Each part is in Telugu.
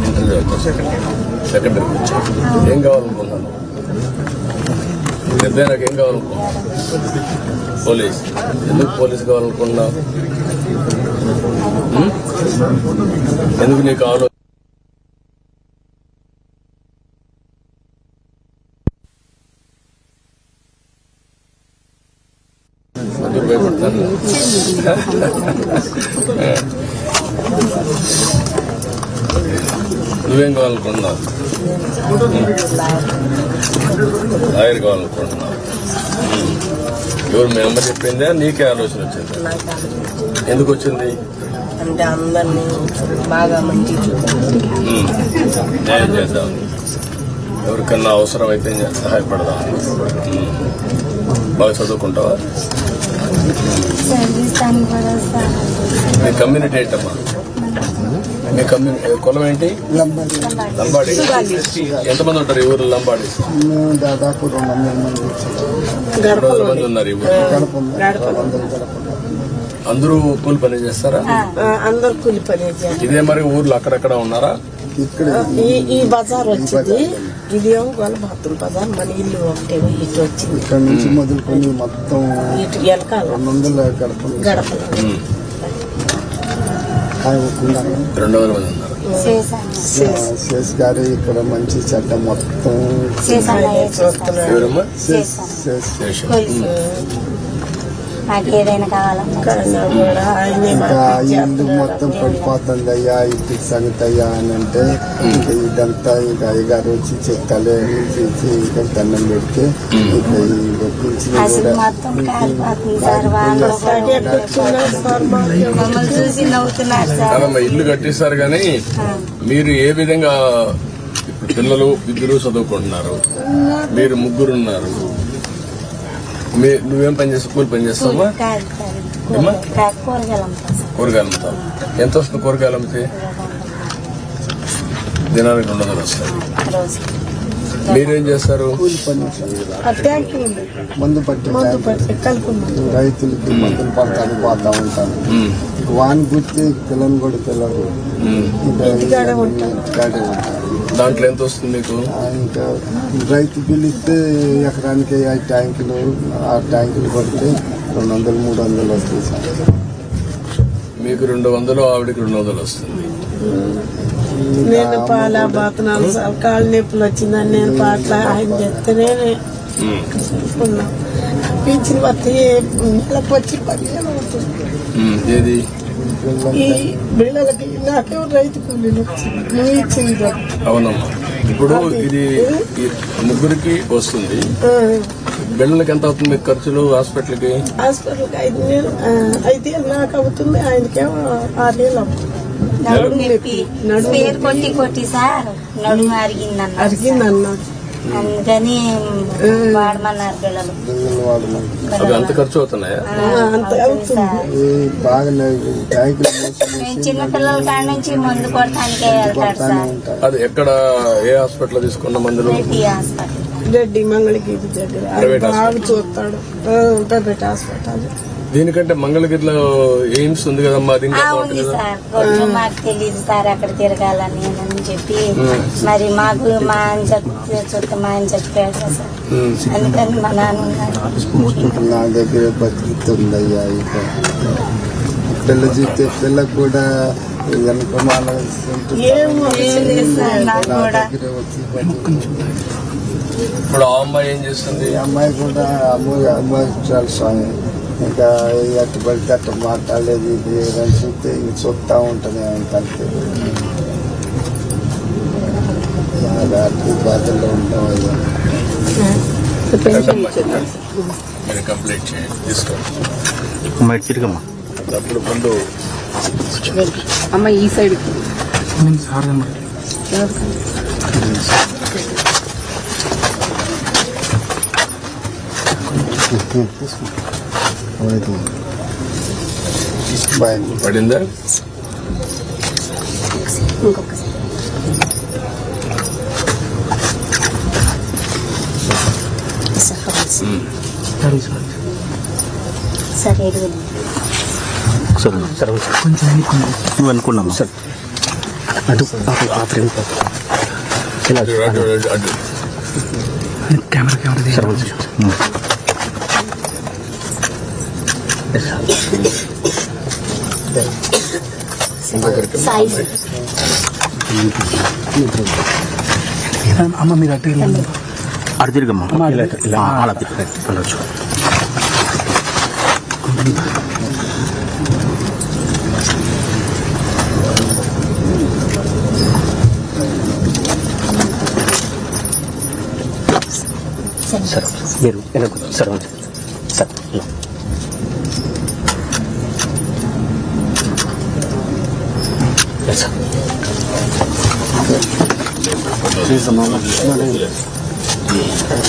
ఇంటర్వ్యూ వచ్చాను సెకండరీ వచ్చాను ఏం కావాలనుకున్నాను పెద్ద నాకు ఏం కావాలనుకున్నాను పోలీస్. ఎందుకు పోలీస్ కావాలనుకున్నా ఎందుకు నీకు ఆలో భయపడతాను. నువ్వేం కావాలనుకున్నావు లాయర్ కావాలనుకుంటున్నావు. ఎవరు మీ అమ్మ చెప్పిందా? నీకే ఆలోచన వచ్చింది? ఎందుకు వచ్చింది? అంటే అందరినీ బాగా మంచి. న్యాయం చేద్దాం. ఎవరికన్నా అవసరం అయితే సహాయపడదాం. బాగా చదువుకుంటావా? మీ కమ్యూనిటీ ఏంటమ్మా? మీ కమ్యూనిటీ కులం ఏంటి? లంబాడి. ఎంతమంది ఉంటారు ఈ ఊరు లంబాడి? దాదాపు రెండు వందల మంది ఉన్నారు ఈ. అందరూ కూలి పని చేస్తారా? అందరు కూలి పని ఇదే మరి ఊర్లో అక్కడక్కడ ఉన్నారా? ఇక్కడ ఈ ఈ బజార్ వచ్చింది. ఇది గొల్లబాతుల బజార్. మన ఇల్లు ఒకటే ఇటు వచ్చింది. ఇక్కడ నుంచి మొదలుకొని మొత్తం ఇటు వెనకాల. గడపలు. రెండు వందల మంది ఉన్నారు. శేష్ గారు ఇక్కడ మంచి చెడ్డ మొత్తం శేషం నాకు ఏదైనా కావాలన్నా ఇంకా ఇల్లు. మొత్తం పడిపోతుంది అయ్యా ఇంటికి సంగతి అయ్యా అని అంటే ఇంకా ఇదంతా ఇంకా అయ్యగారు వచ్చి అని చేసి ఇంకా దండం పెడితే ఇంకా ఈ అసలు మొత్తం కాలిపోతుంది సార్ వాళ్ళు. మమ్మల్ని చూసి నవ్వుతున్నారు సార్. కాదమ్మా ఇల్లు కట్టిస్తారు కానీ మీరు ఏ విధంగా ఇప్పుడు పిల్లలు ఇద్దరు చదువుకుంటున్నారు? మీరు ముగ్గురు ఉన్నారు మీ నువ్వేం పని చేస్తావు? కూలి పని చేస్తావా? కూరగాయలు అమ్ముతావు. ఎంత వస్తుంది కూరగాయలు అమ్మితే? దినానికి రెండు వందలు వస్తాయి. మీరేం చేస్తారు? మందు పట్టి మందు పట్టి కలుపుకుంది రైతులకి మందులు పడతాను పోతా ఉంటాను. వాన్ గుర్తి పిల్లలు కూడా పిల్లలు ఉమ్. దాంట్లో ఎంత వస్తుంది మీకు? ఇంకా రైతు పిలిస్తే ఎకరానికి ఆ ట్యాంకులు ఆ ట్యాంకులు పడితే రెండు వందలు మూడు వందలు వస్తాయి సార్. మీకు రెండు వందలు ఆవిడకి రెండు వందలు వస్తుంది. నేను పాల బాతనాలు సార్ కాళ్ళు నొప్పులు వచ్చిందని నేను పాటలు ఆయన చెప్తేనే ఉన్నా పింఛన్ వస్తే నెలకు వచ్చి ఉమ్. ఏది? ఈ బిళ్ళలకి నాకేమో రైతు కూలీలు వచ్చింది నువ్వు ఇచ్చింది డబ్బు. అవునమ్మా. ఇప్పుడు ఇది ఈ ముగ్గురికి వస్తుంది. బిళ్ళకి ఎంత అవుతుంది మీకు ఖర్చులు హాస్పిటల్కి? హాస్పిటల్కి ఐదు వేలు వేలు నాకు అవుతుంది ఆయనకేమో ఆరు వేలు అవుతుంది. నడుము నొప్పి. నడుము కొట్టి కొట్టి సార్ నడుము అరిగిందన్న. అరిగింది అన్నాడు అందుకని వాడమన్నారు పిల్లలు. పిల్లలు వాళ్ళు అవి అంత ఖర్చు అవుతున్నాయా? చిన్న పిల్లల కాడ నుంచి మందు కొడటానికే వెళ్తాడు సార్. ఉంటాయి అది ఎక్కడ ఏ హాస్పిటల్ తీసుకున్న మందులు? రెడ్డి హాస్పిటల్. రెడ్డి మంగళగిరి దగ్గర బాగా చూస్తాడు. Private hospital. దీనికంటే మంగళగిరిలో ఎయిమ్స్ ఉంది కదమ్మా అది ఇంకా ఉంది కదా? సార్. కొంచెం మాకు తెలియదు సార్ అక్కడ తిరగాలని అని చెప్పి. మరి మాకు మా ఆయన చెప్పి చుట్టూ మా ఆయన చెప్పాడు సార్. అందుకని మా నాన్న నా దగ్గర బతుకుతుంది అయ్యా ఇక పిల్ల చూస్తే పిల్లకు కూడా. వెనక మాల. ఇప్పుడు ఆ అమ్మాయి ఏం చేస్తుంది? ఈ అమ్మాయి కూడా అమ్మాయి అమ్మాయి చాలా స్వామి ఇంకా ఎట్టు పడితే అట్ట మాట్లాడలేదు ఇది అని చూస్తే ఇంక చూస్తూ ఉంటుంది అంతే బాగా అట్టి బాధల్లో ఉంటాం అయ్యా. అప్పుడు ముందు అమ్మ ఈ సైడ్. సార్ ఏడు వేలు సార్ సార్ కొంచెం నువ్వు అనుకున్నాము సార్ అటు ఆ frame. Camera camera sir Sai అమ్మ మీరు అటు వెళ్ళండి అటు తిరిగమ్మా ఇలా ఇలా అలా తిరిగి వెళ్ళచ్చు సార్ మీరు వెనక్కు సార్ సార్ ఇలా ఎస్ సార్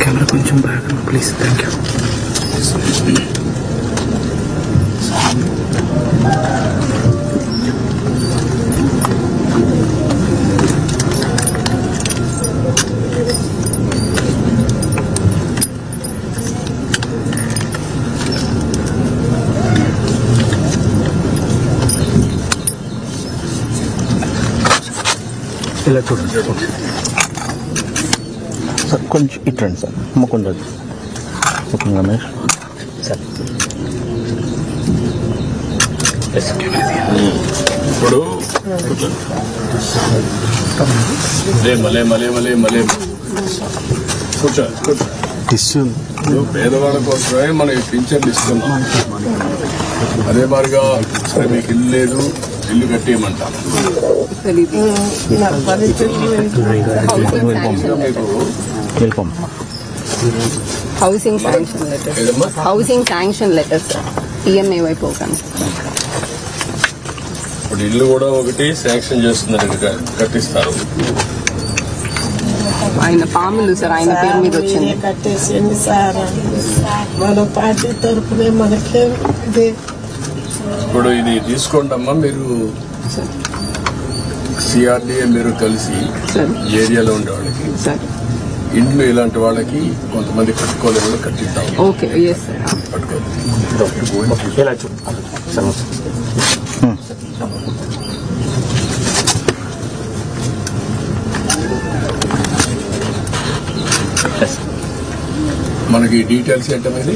కెమెరా కొంచెం బ్యాక్ ప్లీజ్ థ్యాంక్ యూ ఇలా చూడండి. సార్ కొంచెం ఇటు రండి సార్ రమేష్. సార్. ఇప్పుడు మలే మలే మలే మలే కూర్చో పేదవాళ్ళ కోసమే మనం ఈ పింఛన్లు ఇస్తున్నాం అదే మాదిరిగా సరే మీకు ఇల్లు లేదు. ఇల్లు కట్టేయమంటాం నా పరిస్థితులు ఇంకా మీకు welcome housing sanction letters housing sanction letters program ఇప్పుడు ఇల్లు కూడా ఒకటి శాంక్షన్ చేస్తున్నారు కట్టిస్తారు. ఆయన పాములు సార్ ఆయన పేరు మీద వచ్చింది. కట్టేసింది సార్. మన పార్టీ తరఫునే మనకేం ఇప్పుడు ఇది తీసుకోండి అమ్మా మీరు సిఆర్డీఏ మీరు కలిసి ఏరియాలో ఉండే వాళ్ళకి సార్ ఇండ్లు ఇలాంటి వాళ్ళకి కొంతమంది కట్టుకోలేని వాళ్ళు కట్టిద్దాం. సార్ మనకి డీటెయిల్స్ ఏంటనేది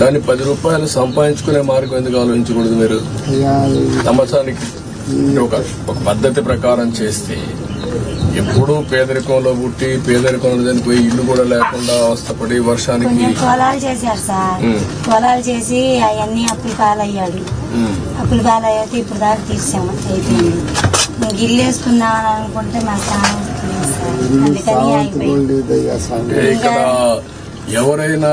కానీ పది రూపాయలు సంపాదించుకునే మార్గం ఎందుకు ఆలోచించకూడదు మీరు? సంవత్సరానికి ఒక ఒక పద్ధతి ప్రకారం చేస్తే ఎప్పుడూ పేదరికంలో పుట్టి పేదరికంలో చనిపోయి ఇల్లు కూడా లేకుండా అవస్థపడి వర్షానికి పొలాలు చేశారు సార్. పొలాలు చేసి అవన్నీ అప్పులు పాలయ్యాడు. అప్పులు పాలయ్యాక ఇప్పుడు దాకా తీసాము అయిపోయింది. ఇంక ఇల్లు వేసుకుందామని అనుకుంటే మా స్థానం అందుకని అయిపోయింది ఇక్కడ ఎవరైనా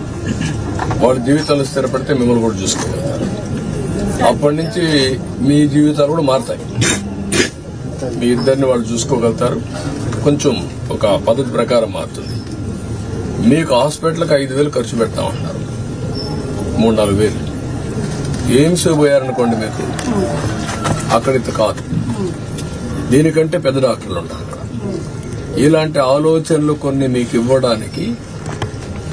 వాళ్ళ జీవితాలు స్థిరపడితే మిమ్మల్ని కూడా చూసుకోగలుగుతారు అప్పటి నుంచి మీ జీవితాలు కూడా మారుతాయి. మీ ఇద్దరిని వాళ్ళు చూసుకోగలుగుతారు. కొంచెం ఒక పద్ధతి ప్రకారం మారుతుంది. మీకు హాస్పిటల్కి ఐదు వేలు ఖర్చు పెడతామన్నారు మూడు నాలుగు వేలు. ఎయిమ్స్ పోయారనుకోండి మీకు? అక్కడికి కాదు. దీనికంటే పెద్ద డాక్టర్లు ఉంటారు ఇలాంటి ఆలోచనలు కొన్ని మీకు ఇవ్వడానికి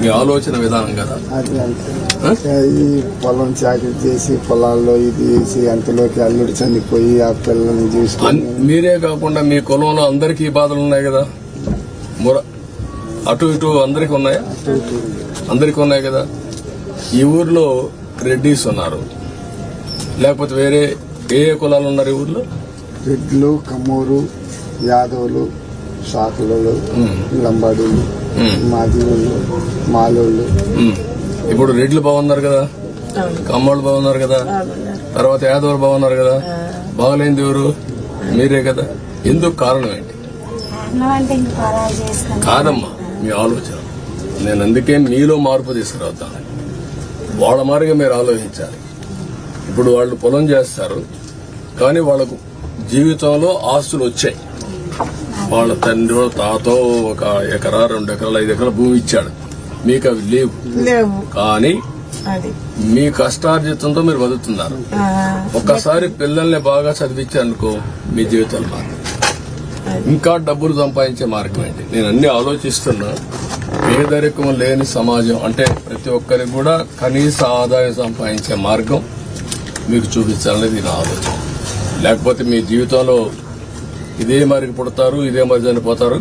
మీ ఆలోచన విధానం కదా. ఈ పొలం చాకరీ చేసి పొలాల్లో ఇది వేసి అంతలోకి అల్లుడు చనిపోయి ఆ పిల్లల్ని చూసుకొని మీరే కాకుండా మీ కులంలో అందరికీ బాధలు ఉన్నాయి కదా? ముర అటు ఇటు అందరికీ ఉన్నాయా? అందరికీ ఉన్నాయి కదా? ఈ ఊర్లో రెడ్డిస్ ఉన్నారు. లేకపోతే వేరే ఏ ఏ కులాలు ఉన్నారు ఈ ఊర్లో? రెడ్లు కమ్మూరు యాదవులు శాఖలు లంబాడీలు. మాదివులు మాలోళ్ళు. ఇప్పుడు రెడ్లు బాగున్నారు కదా? కమ్మోళ్ళు బాగున్నారు కదా? తర్వాత యాదవులు బాగున్నారు కదా? బాగలేంది ఎవరు? మీరే కదా? ఎందుకు కారణం ఏంటి? కాదమ్మా మీ ఆలోచన. నేను అందుకే మీలో మార్పు తీసుకురావద్దాను. వాళ్ళ మారిగా మీరు ఆలోచించాలి. ఇప్పుడు వాళ్ళు పొలం చేస్తారు కానీ వాళ్ళకు జీవితంలో ఆస్తులు వచ్చాయి. వాళ్ళ తండ్రి తాతో ఒక ఎకరా రెండు ఎకరాలు ఐదు ఎకరాల భూమి ఇచ్చాడు. మీకు అవి లేవు. లేవు. కానీ మీ కష్టార్జితంతో మీరు బతుకుతున్నారు. ఒక్కసారి పిల్లల్ని బాగా చదివించారనుకో మీ జీవితాలు మారు ఇంకా డబ్బులు సంపాదించే మార్గం ఏంటి? నేను అన్ని ఆలోచిస్తున్నా. పేదరికం లేని సమాజం అంటే ప్రతి ఒక్కరికి కూడా కనీస ఆదాయం సంపాదించే మార్గం మీకు చూపించాలనేది నా ఆలోచన. లేకపోతే మీ జీవితంలో ఇదే మరికి పుడతారు ఇదే మరి చనిపోతారు.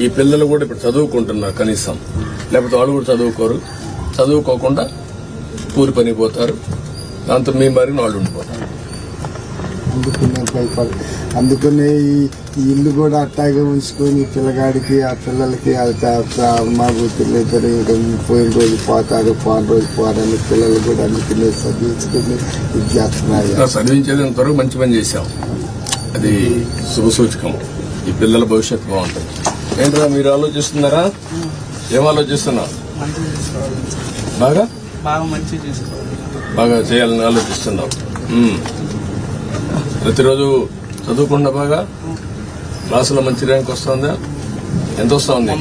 ఈ పిల్లలు కూడా ఇప్పుడు చదువుకుంటున్నారు కనీసం. లేకపోతే వాళ్ళు కూడా చదువుకోరు. చదువుకోకుండా కూలి పనికి పోతారు. దాంతో మీ మరిని వాళ్ళు ఉండిపోతారు. అందుకునే ఈ ఇల్లు కూడా అట్టాగే ఉంచుకొని పిల్లగాడికి ఆ పిల్లలకి ఆ త- త- మా కూతుర్లు ఇద్దరు ఇంకా పోయిన రోజు పోతారు పోయిన రోజు పోరని పిల్లలు కూడా అందుకనే చదివించుకుని ఇది చేస్తున్నారు చదివించేది మంచి పని చేశాం. అది శుభసూచకం. ఈ పిల్లల భవిష్యత్తు బాగుంటుంది. ఏంట్రా మీరు ఆలోచిస్తున్నారా? ఏం ఆలోచిస్తున్నారు బాగా? బాగా చేయాలని ఆలోచిస్తున్నావు. ఉమ్. ప్రతిరోజు చదువుకుండా బాగా? క్లాసులో మంచి ర్యాంక్ వస్తుందా? ఎంత వస్తుంది?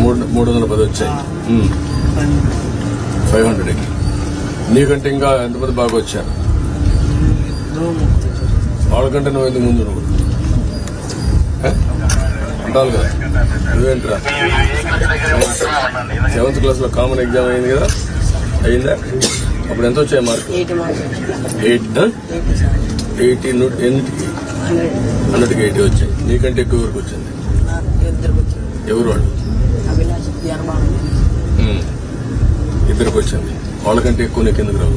మూడు మూడు వందల పది వచ్చాయి. ఫైవ్ హండ్రెడ్కి నీకంటే ఇంకా ఎంతమంది బాగా వచ్చారు? వాళ్ళకంటే నువ్వు ఎందుకు ముందు నువ్వు? కదా. నువ్వేంట్రా? సెవెంత్ క్లాస్లో కామన్ ఎగ్జామ్ అయింది కదా? అయిందా? అప్పుడు ఎంత వచ్చాయి మార్క్ ఎయిట్ ఎయిటీ నూట ఎన్నిటికి? హండ్రెడ్కి ఎయిటీ వచ్చాయి. నీకంటే ఎక్కువ వరకు వచ్చింది? ఎవరు వాళ్ళు. ఇద్దరికి వచ్చింది. వాళ్ళకంటే ఎక్కువ నీకు ఎందుకు రావు?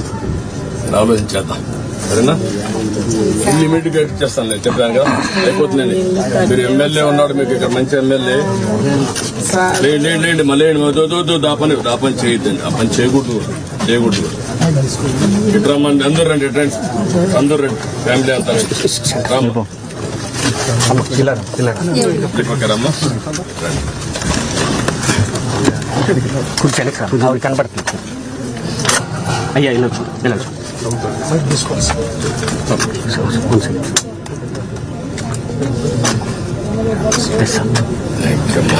ఆలోచించేద్దాం సరేనా? ఇల్లు గా ఇచ్చేస్తాను నేను చెప్పాను కదా? అయిపోతుంది మీరు ఎమ్మెల్యే ఉన్నాడు మీకు ఇక్కడ మంచి ఎమ్మెల్యే. లేండి లేండి లేండి మళ్ళీ లేండి. పని ఆ పని చేయొద్దండి. ఆ పని చేయకూడదు చేయకూడదు. ఇటు రమ్మండి అందరు రండి ఇటు రండి రండి ఫ్యామిలీ అంతా రండి. రామ్మ. ఇటు పక్క అయ్యా రండి. ఇలా సార్ ఆవిడ కనపడుతుంది అయ్యా వెళ్ళొచ్చు వెళ్ళొచ్చు Thank you, అమ్మా.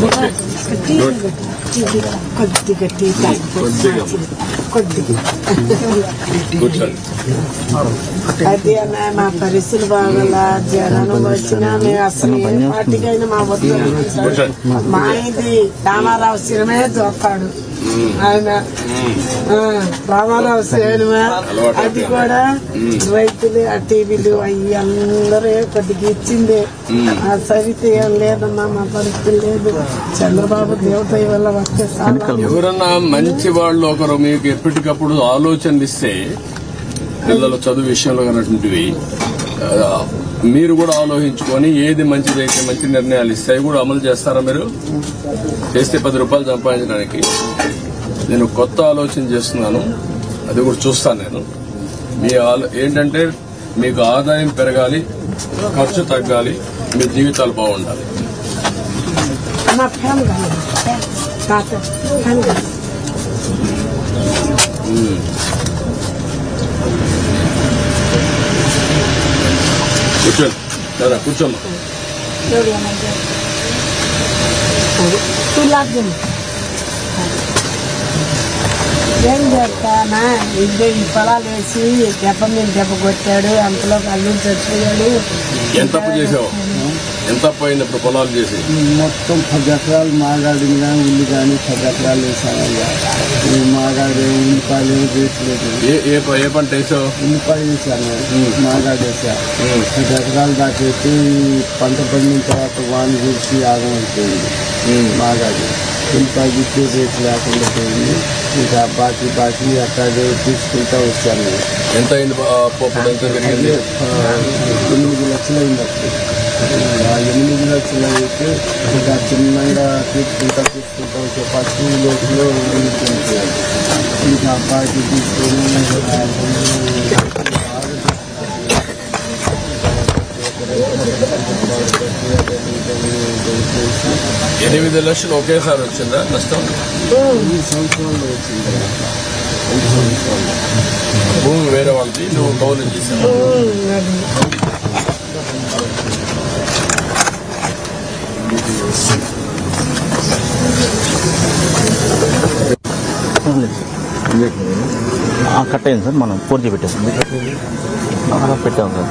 ఓకే. గుడ్ కొద్దిగా అది మా పరిస్థితులు బాగలా జనం వచ్చినా మేము అసలు ఏ పార్టీకైనా మా వద్దు మా ఇది రామారావు సినిమే చూస్తాడు ఆయన ఆ, రామారావు సినిమా అది కూడా రైతులు ఆ టీవీలు అవి అందరూ కొద్దిగా ఇచ్చింది. ఆ సరిత ఏం లేదమ్మా మా పరిస్థితి లేదు. చంద్రబాబు దేవత వల్ల వచ్చేస్తాను ఎవరన్నా మంచి వాళ్ళు ఒకరు మీకు ఎప్పటికప్పుడు ఆలోచనలు ఇస్తే పిల్లల చదువు విషయంలో ఉన్నటువంటివి మీరు కూడా ఆలోచించుకొని ఏది మంచిదైతే మంచి నిర్ణయాలు ఇస్తాయి కూడా అమలు చేస్తారా మీరు? చేస్తే పది రూపాయలు సంపాదించడానికి. నేను కొత్త ఆలోచన చేస్తున్నాను. అది కూడా చూస్తాను నేను. మీ ఆలో- ఏంటంటే మీకు ఆదాయం పెరగాలి ఖర్చు తగ్గాలి మీ జీవితాలు బాగుండాలి. కూర్చోండి. దాదా కూర్చోమ్మా ఏం చేస్తానా ఇదే ఈ పొలాలు వేసి దెబ్బ మీద దెబ్బ కొట్టాడు అంతలో అల్లు చచ్చిపోయాడు ఎంత చేసావు ఎంత అప్పు అయింది ఇప్పుడు పొలాలు చేసి? మొత్తం పది ఎకరాలు మాగాడిని కానీ ఉల్లి కానీ పది ఎకరాలు వేసానయ్యా ఈ మాగాడు ఉల్లిపాయలు ఏమి వేసలేదు ఏ ఏ పంట వేసావు? ఉల్లిపాయ వేసాను. మాగాడు వేసా. పది ఎకరాలు దాకా వేసి పంట పండిన తర్వాత వాన చూసి ఆగం అయిపోయింది. మాగాడు. ఉల్లిపాయ గిట్టి రేటు లేకుండా పోయింది. ఇంకా బాకీ బాకీ అట్లాగే తీసుకుంటా వచ్చాను. ఎంత అయింది ఎనిమిది లక్షలు అయింది ఎనిమిది లక్షలు అయితే ఇంకా చిన్నగా తీసుకుంటా తీసుకుంటా వచ్చే ఫస్ట్ లోపల ఉండిపోయింది. ఇంకా బాకీ తీసుకొని ఆ, ఎనిమిది లక్షలు ఒకేసారి వచ్చిందా నష్టం ఈ సంవత్సరంలో వచ్చింది భూమి వేరే వాళ్ళది నువ్వు కౌలు చేసావు కట్ అయింది సార్ మనం ఫోర్ జీ పెట్టేస్తాం. అలా పెట్టాము సార్.